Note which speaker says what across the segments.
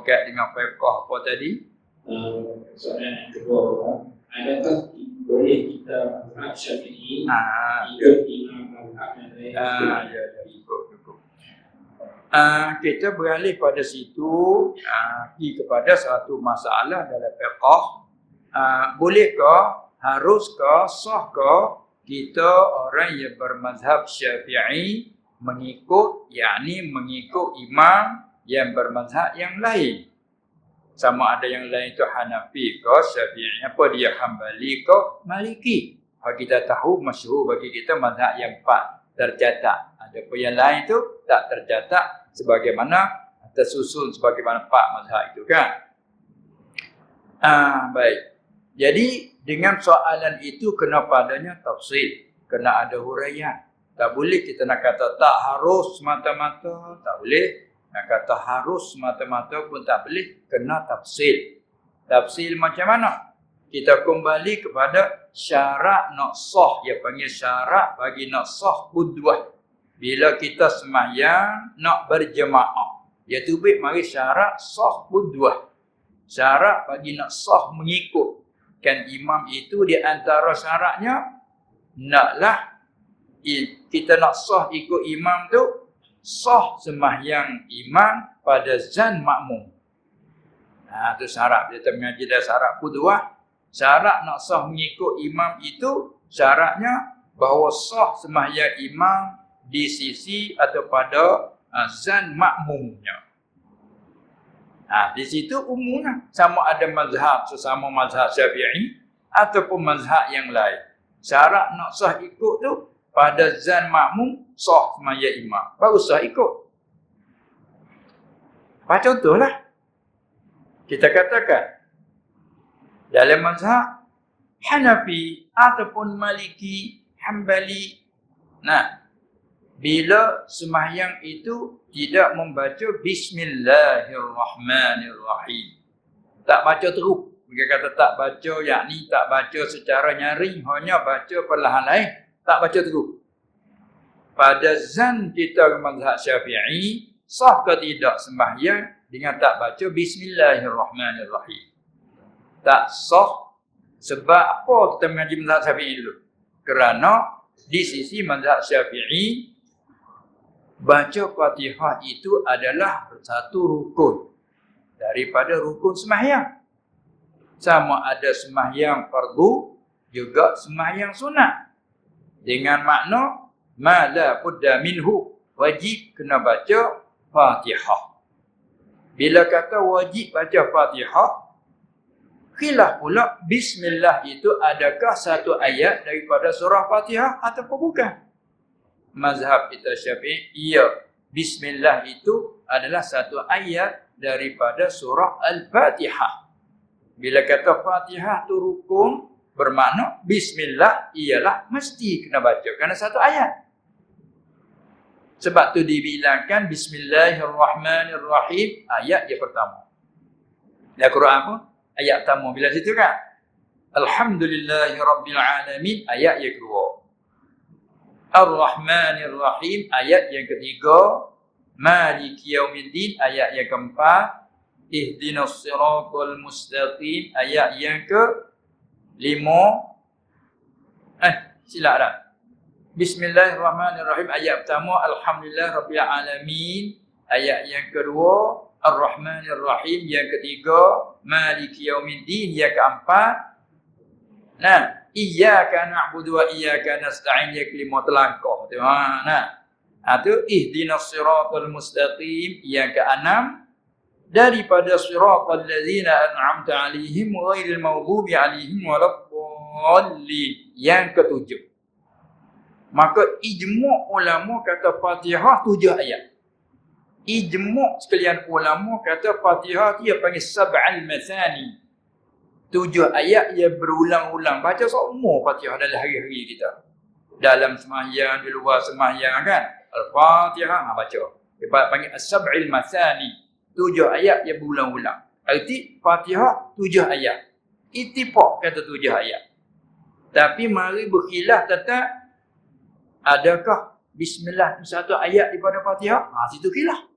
Speaker 1: berkait dengan fiqh apa tadi?
Speaker 2: Uh, soalan yang kedua, adakah boleh kita mazhab syafi'i
Speaker 1: Ah,
Speaker 2: ikut imam mazhab yang lain?
Speaker 1: ah, ya, ya, cukup, cukup. Ah, kita beralih pada situ ah, pergi kepada satu masalah dalam fiqh. Ah, bolehkah, haruskah, sahkah kita orang yang bermazhab syafi'i mengikut, yakni mengikut imam yang bermazhab yang lain. Sama ada yang lain itu Hanafi ke Syafi'i apa dia Hambali ke Maliki. Kalau kita tahu masyhur bagi kita mazhab yang empat tercatat. Ada pun yang lain itu tak tercatat sebagaimana tersusun sebagaimana empat mazhab itu kan. Ah baik. Jadi dengan soalan itu kena padanya tafsir, kena ada huraian. Tak boleh kita nak kata tak harus semata-mata, tak boleh. Nak kata harus semata-mata pun tak boleh, kena tafsir. Tafsir macam mana? Kita kembali kepada syarat nak sah, dia panggil syarat bagi nak sah qudwah. Bila kita sembahyang nak berjemaah. Dia tubik mari syarat sah qudwah. Syarat bagi nak sah mengikut. Kan imam itu di antara syaratnya naklah kita nak sah ikut imam tu sah sembahyang imam pada zan makmum. Ha tu syarat kita mengaji dah syarat qudwah. Syarat nak sah mengikut imam itu syaratnya bahawa sah sembahyang imam di sisi atau pada uh, zan makmumnya. Ha, di situ umumnya sama ada mazhab sesama mazhab Syafi'i ataupun mazhab yang lain. Syarat nak sah ikut tu pada zan makmum sah semaya imam. Baru sah ikut. Apa contohlah? Kita katakan dalam mazhab Hanafi ataupun Maliki, Hambali. Nah, bila sembahyang itu tidak membaca Bismillahirrahmanirrahim. Tak baca terus. Mereka kata tak baca, yakni tak baca secara nyaring, hanya baca perlahan lain, tak baca terus. Pada zan kita mazhab syafi'i, sah ke tidak sembahyang dengan tak baca Bismillahirrahmanirrahim. Tak sah sebab apa kita mengaji mazhab syafi'i dulu? Kerana di sisi mazhab syafi'i, baca fatihah itu adalah satu rukun daripada rukun sembahyang. Sama ada sembahyang fardu juga sembahyang sunat. Dengan makna ma la budda minhu wajib kena baca Fatihah. Bila kata wajib baca Fatihah khilaf pula bismillah itu adakah satu ayat daripada surah Fatihah ataupun bukan? Mazhab kita Syafi'i iya bismillah itu adalah satu ayat daripada surah Al-Fatihah. Bila kata Fatihah tu rukun, bermakna bismillah ialah mesti kena baca kerana satu ayat. Sebab tu dibilangkan bismillahirrahmanirrahim ayat yang pertama. Dalam Quran apa? Ayat pertama bila situ kan? Alhamdulillahirabbilalamin ayat yang kedua. Ar-Rahmanir-Rahim ayat yang ketiga. Maliki yaumiddin ayat yang keempat. Ihdinas siratal mustaqim ayat yang ke lima. Eh, silap dah. Bismillahirrahmanirrahim. Ayat pertama Alhamdulillah Rabbil Alamin. Ayat yang kedua Ar-Rahmanir-Rahim. Yang ketiga Maliki Yaumiddin. Yang keempat Nah Iyyaka na'budu wa iyyaka nasta'in. Yang kelima telangkah. Ha nah. Ha tu ihdinas siratal mustaqim. Yang keenam daripada siratal ladzina an'amta 'alaihim ghairil maghdubi 'alaihim waladdallin. Yang ketujuh Maka ijmu' ulama kata Fatihah tujuh ayat. Ijmu' sekalian ulama kata Fatihah dia panggil sab'al mathani. Tujuh ayat yang berulang-ulang. Baca seumur Fatihah dalam hari-hari kita. Dalam sembahyang, di luar sembahyang kan. Al-Fatihah, ha, baca. Dia panggil sab'al mathani. Tujuh ayat yang berulang-ulang. Arti Fatihah tujuh ayat. Ittifaq kata tujuh ayat. Tapi mari berkhilaf tentang adakah bismillah satu ayat daripada Fatihah? Ha situ khilaf.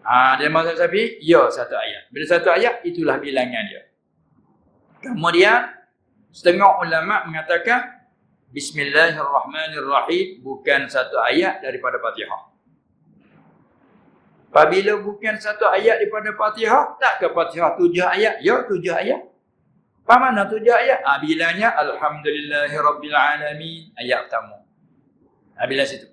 Speaker 1: Ha, dia mazhab Syafi'i, ya satu ayat. Bila satu ayat, itulah bilangan dia. Kemudian, setengah ulama mengatakan, Bismillahirrahmanirrahim bukan satu ayat daripada Fatihah. Apabila bukan satu ayat daripada Fatihah, tak ke Fatihah tujuh ayat? Ya, tujuh ayat. Apa mana tujuh ayat? Ha, bilanya Alhamdulillahirrabbilalamin. Ayat pertama. Ha, bila situ.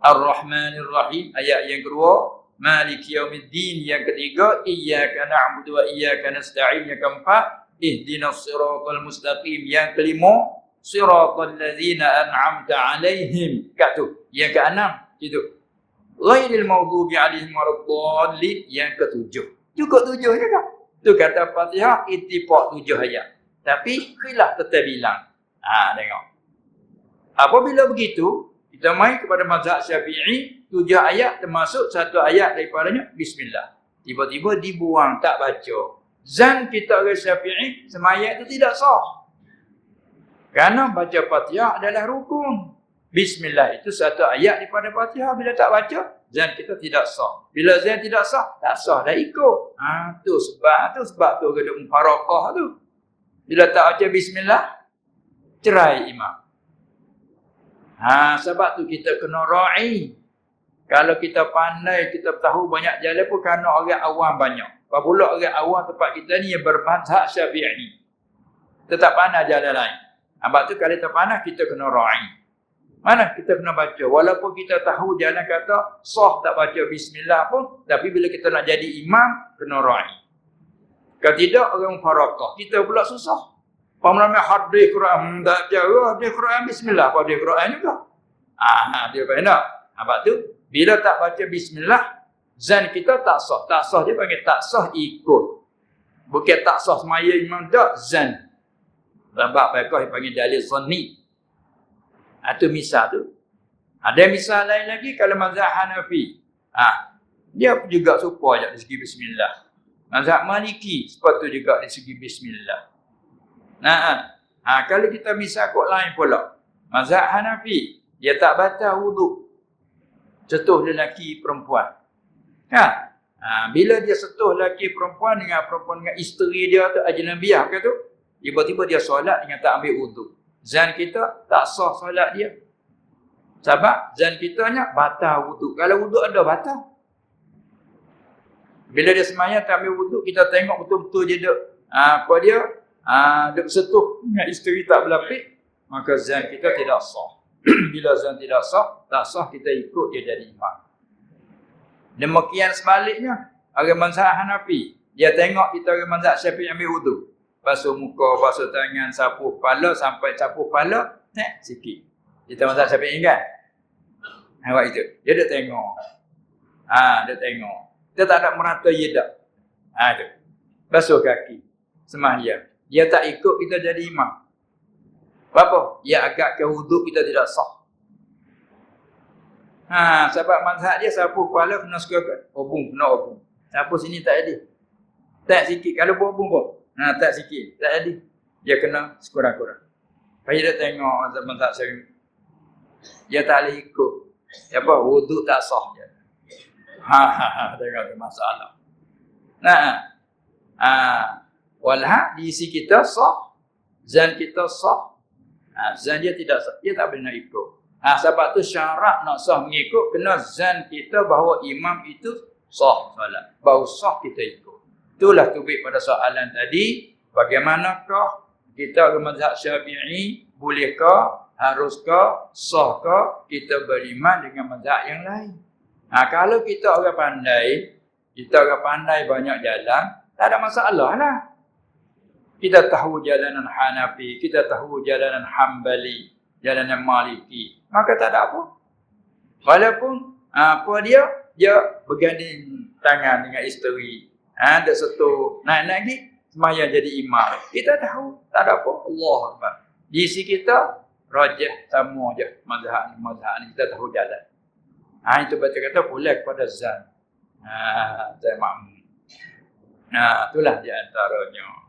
Speaker 1: Ar-Rahmanir-Rahim. Ayat yang kedua. Malik Yawmiddin. Yang ketiga. Iyaka na'budu wa iyaka nasta'in. Yang keempat. Ihdinas siratal mustaqim. Yang kelima. Siratal ladhina an'amta alaihim. Kat tu. Yang keenam. Itu ghairil maghdubi alaihim waladdallin yang ketujuh. Cukup tujuh juga. Tu kata Fatihah ittifaq tujuh ayat. Tapi khilaf tetap bilang. Ha tengok. Apabila begitu, kita mai kepada mazhab Syafi'i, tujuh ayat termasuk satu ayat daripadanya bismillah. Tiba-tiba dibuang tak baca. Zan kita orang Syafi'i semayat itu tidak sah. Kerana baca Fatihah adalah rukun. Bismillah itu satu ayat daripada Fatihah bila tak baca zan kita tidak sah. Bila zan tidak sah, tak sah dah ikut. Ha tu sebab tu sebab tu kena mufarakah tu. Bila tak baca bismillah cerai imam. Ha sebab tu kita kena ra'i. Kalau kita pandai, kita tahu banyak jalan pun kerana orang awam banyak. Apabila orang awam tempat kita ni yang bermazhab syafi'i. Tetap pandai jalan lain. Sebab tu kalau pandai, kita kena ra'i. Mana kita kena baca. Walaupun kita tahu jalan kata sah tak baca bismillah pun. Tapi bila kita nak jadi imam, kena ra'i. Kalau tidak, orang farakah. Kita pula susah. Pemahaman hadis Quran. Tak jauh hadis Quran bismillah. Apa hadis Quran juga? Ah, dia apa nak? Sebab tu, bila tak baca bismillah, zan kita tak sah. Tak sah dia panggil tak sah ikut. Bukan tak sah semaya imam tak, zan. Sebab mereka panggil dalil zanni. Itu misal tu. Ada misal lain lagi kalau mazhab Hanafi. Ha, dia juga suka dari segi bismillah. Mazhab Maliki sepatu juga dari segi bismillah. Nah, ha, ha, kalau kita misal kok lain pula. Mazhab Hanafi dia tak batal wuduk. Setuh lelaki perempuan. Ha? ha, bila dia setuh lelaki perempuan dengan perempuan dengan isteri dia tu ajnabiah ke tu, tiba-tiba dia solat dengan tak ambil wuduk. Zan kita tak sah solat dia. Sebab zan kita kitanya batal wuduk. Kalau wuduk ada batal. Bila dia semayang tak ambil wuduk, kita tengok betul-betul dia duk, ha, apa dia, ha, duk setuh dengan isteri tak berlapik, maka zan kita tidak sah. Bila zan tidak sah, tak sah kita ikut dia jadi imam. Demikian sebaliknya, orang mazhab Hanafi, dia tengok kita orang mazhab Syafi'i ambil wuduk basuh muka, basuh tangan, sapu kepala sampai sapu kepala, eh, sikit. Kita masak siapa ingat? Awak itu. Dia dah tengok. Ha, dia tengok. Dia tak ada merata ya tak. Ha, itu. Basuh kaki. Semahya. Dia tak ikut kita jadi imam. Apa? Dia agak ke wuduk kita tidak sah. Ha, sebab mazhab dia sapu kepala kena suka obung, kena obung. Sapu sini tak ada. Tak sikit. Kalau buat obung pun. Ha, tak sikit. Tak jadi. Dia kena sekurang-kurang. Pagi dia tengok zaman tak sering. Dia tak boleh ikut. Ya apa? Wuduk tak sah dia. Ha, ha, ha. Tengok masalah. Nah. Ha. Walha diisi kita sah. Zan kita sah. Ha, zan dia tidak sah. Dia tak boleh nak ikut. Ha, sebab tu syarat nak sah mengikut. Kena zan kita bahawa imam itu sah salat. Bahawa sah kita ikut. Itulah tubik pada soalan tadi. Bagaimanakah kita ke mazhab syafi'i? Bolehkah? Haruskah? Sahkah? Kita beriman dengan mazhab yang lain? Ha, kalau kita orang pandai, kita orang pandai banyak jalan, tak ada masalah lah. Kita tahu jalanan Hanafi, kita tahu jalanan Hambali, jalanan Maliki. Maka tak ada apa. Walaupun apa dia, dia berganding tangan dengan isteri, Ha, ada satu naik lagi semaya jadi imam. Kita tahu tak ada apa. Allah Akbar. Di sisi kita rajah sama aja mazhab ni mazhab ni kita tahu jalan. Ha, itu baca kata boleh kepada zan. Ha, zan makmum. Nah, itulah di antaranya.